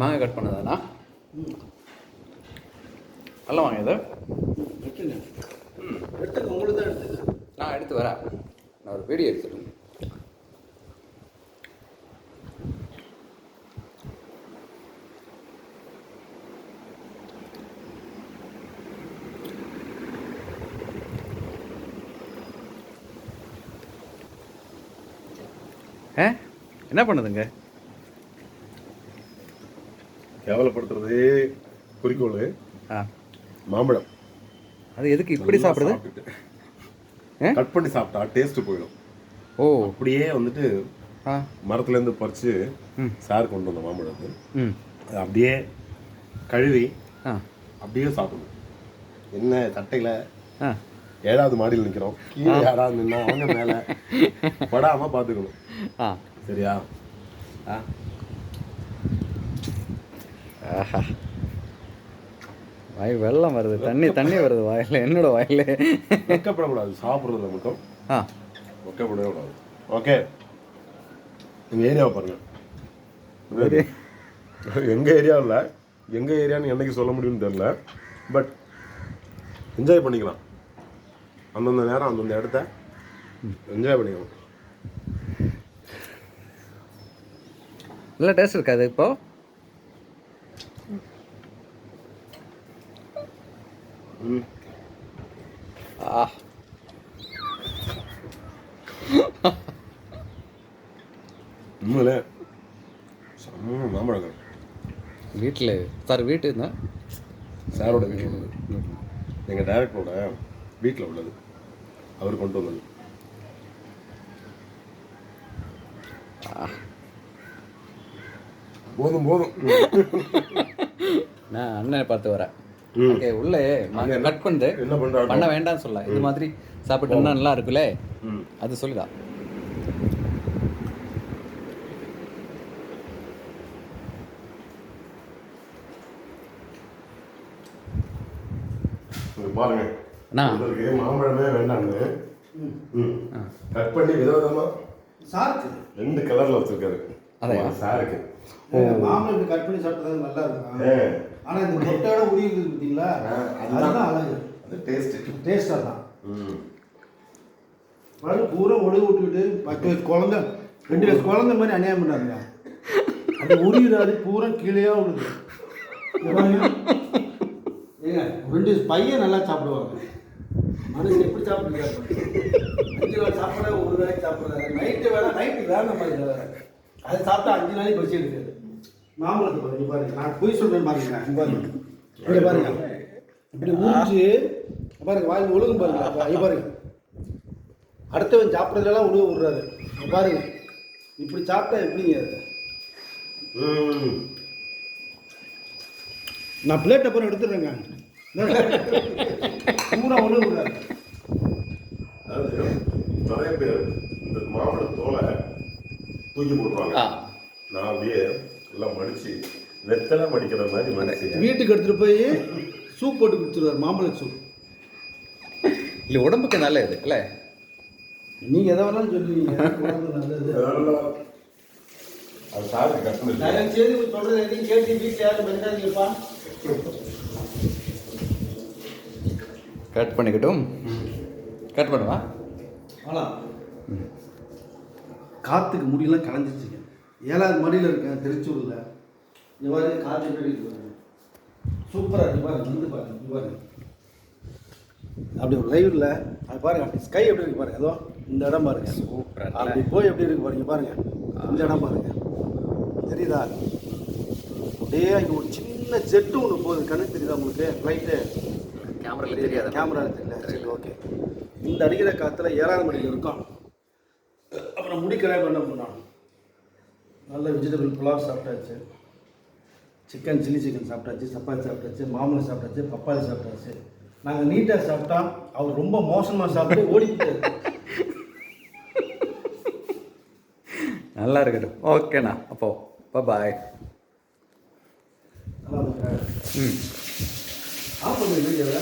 மாங்காய் கட் பண்ணதாண்ணா. நல்லா வாங்க இது. உங்களுக்கு தான் எடுத்துக்க. நான் எடுத்து வரேன். நான் ஒரு வீடியோ எடுத்துருக்கேன் ஏ என்ன பண்ணுதுங்க? கேவலப்படுத்துறதே குறிக்கோள். மாம்பழம். அது எதுக்கு இப்படி சாப்பிடுது? ஏ? கட் பண்ணி சாப்பிட்டா டேஸ்ட் போயிடும். ஓ. அப்படியே வந்துட்டு ஆ. மரத்துல இருந்து பறிச்சு ம். சார் கொண்டு வந்த மாம்பழத்தை. அப்படியே கழுவி அப்படியே சாப்பிடணும். என்ன தட்டையில ஆ. ஏழாவது மாடியில் நிக்கிறோம். கீழே யாராவது நின்னா அவங்க மேல படாம பாத்துக்கணும் ஆ. சரியா? ஆ. ஆஹா. வாய் வெள்ளம் வருது. தண்ணி தண்ணி வருது வாயில். என்னோட வாயில்? வெக்கப்படக்கூடாது. சாப்பிட்றதுல மட்டும். ஆ. வெக்கப்படவே கூடாது ஓகே. எங்கள் ஏரியாவை பாருங்க. எங்கள் ஏரியாவில் எங்கள் ஏரியான்னு என்னைக்கு சொல்ல முடியும்னு தெரில பட் என்ஜாய் பண்ணிக்கலாம். அந்தந்த நேரம் அந்தந்த இடத்த என்ஜாய் பண்ணிக்கலாம். நல்ல டேஸ்ட் இருக்காது இப்போ ம் ஆ உண்மையிலே செம்ம மாம்பழங்கள் வீட்டில் சார் வீட்டு இருந்தால் சாரோட வீட்டில் உள்ளது. எங்கள் டைரக்டரோட வீட்டில் உள்ளது. அவர் கொண்டு வந்தது. போதும் போதும். நான் அண்ணனை பார்த்து வரேன். உள்ளே கட் பண்ணுது என்ன பண்ணுறாங்க பண்ண வேண்டாம்னு சொல்ல. இது மாதிரி சாப்பிட்டோம்னா நல்லா இருக்குல்ல? அது சொல்லுதா பாருங்க. அண்ணா. உங்களுக்கு மாம்பழமே வேண்டாம்னு. கட் பண்ணி விதவிதமா சாருக்கு. ரெண்டு கலர்ல வச்சிருக்காரு? ஆமா, சாருக்கு. மாம்பழம் கட் பண்ணி சாப்பிட்டது நல்லா இருக்கும். ஏ, ஆனா இந்த கொட்டையோட உரி இருக்குது பார்த்தீங்களா? அதுதான். அழகு. அது டேஸ்ட் டேஸ்டாக தான் ம். பாரு பூரா ஒழுகு விட்டுக்கிட்டு பத்து வயசு குழந்தை ரெண்டு வயசு குழந்தை மாதிரி அநியாயம் பண்ணாருங்க அது உரியிடாது பூரா இங்க பாருங்க. ஏங்க ரெண்டு பையன் நல்லா சாப்பிடுவாங்க. மனுஷன் எப்படி சாப்பிடுறாரு? அஞ்சு நாள் சாப்பிட ஒரு வேலைக்கு சாப்பிட்றாரு நைட்டு வேலை நைட்டு வேலை மாதிரி அது சாப்பிட்டா அஞ்சு நாளைக்கு பசி எடுக்காது. மாம்பழத்தை பாருங்க பாருங்க. நான் போய் சொல்றேன் பாருங்க இங்க பாருங்க. இங்க பாருங்க. இப்படி ஊறிச்சு பாருங்க வாயில் ஒழுங்கு பாருங்க இங்க பாருங்க. அடுத்தவன் சாப்பிட்றதெல்லாம் உழுவ விடுறாரு. பாருங்க. இப்படி சாப்பிட்டா எப்படிங்க? அது நான் பிளேட் அப்புறம் எடுத்துடுறேங்க. பூரா ஒழுங்கு விடுறாரு. நிறைய பேர் இந்த மாம்பழ தோலை தூக்கி போட்டுருவாங்க. ஆ. நான் அப்படியே எல்லாம் மடிச்சு வெத்தலை மடிக்கிற மாதிரி மடிச்சு. வீட்டுக்கு எடுத்துட்டு போய் சூப் போட்டு கொடுத்துருவாரு மாம்பழ சூப் இல்லை உடம்புக்கு நல்லது இல்ல? நீங்க எதை வேணாலும் சொல்லுவீங்க உடம்புக்கு நல்லது. அதெல்லாம் அது தயவு செய்து சொல்றது எதையும் கேட்டு வீட்டில் யாரும் பண்ணிட்டாதீங்கப்பா கட் பண்ணிக்கட்டும். கட் பண்ணுவா ஆனால் காற்றுக்கு முடியெல்லாம் கலைஞ்சிச்சுங்க ஏழாவது மடியில் இருக்கேன் திருச்சூரில். இந்த மாதிரி காற்று இருக்கு பாருங்க. சூப்பராக இருக்கு பாருங்க வந்து பாருங்க இங்க பாருங்க. அப்படி ஒரு லைவ்ல அது பாருங்க அப்படி ஸ்கை எப்படி இருக்கு பாருங்க அதோ இந்த இடம் பாருங்க. சூப்பரா இருக்குல்ல? அப்படி போய் எப்படி இருக்கு பாருங்க பாருங்க. இந்த இடம் பாருங்க. தெரியுதா? அப்படியே அங்கே ஒரு சின்ன ஜெட்டு ஒன்று போகுது கண்ணு தெரியுதா உங்களுக்கு? ஃப்ளைட்டு கேமரால தெரியாது கேமரா தெரியல. சரி ஓகே இந்த அடிக்கிற காற்றுல ஏழாவது மணிக்கு இருக்கும். அப்புறம் முடிக்கிறேன் என்ன பண்ணோம் நல்ல வெஜிடபிள் புலாவ் சாப்பிட்டாச்சு. சிக்கன் சில்லி சிக்கன் சாப்பிட்டாச்சு சப்பாத்தி சாப்பிட்டாச்சு மாம்பழம் சாப்பிட்டாச்சு பப்பாளி சாப்பிட்டாச்சு. நாங்கள் நீட்டாக சாப்பிட்டா அவர் ரொம்ப மோசமாக சாப்பிட்டு ஓடிக்கிட்டாரு. நல்லா இருக்கட்டும். ஓகேண்ணா அப்போ பாய்? ம். ஆஃப் பண்ணுங்க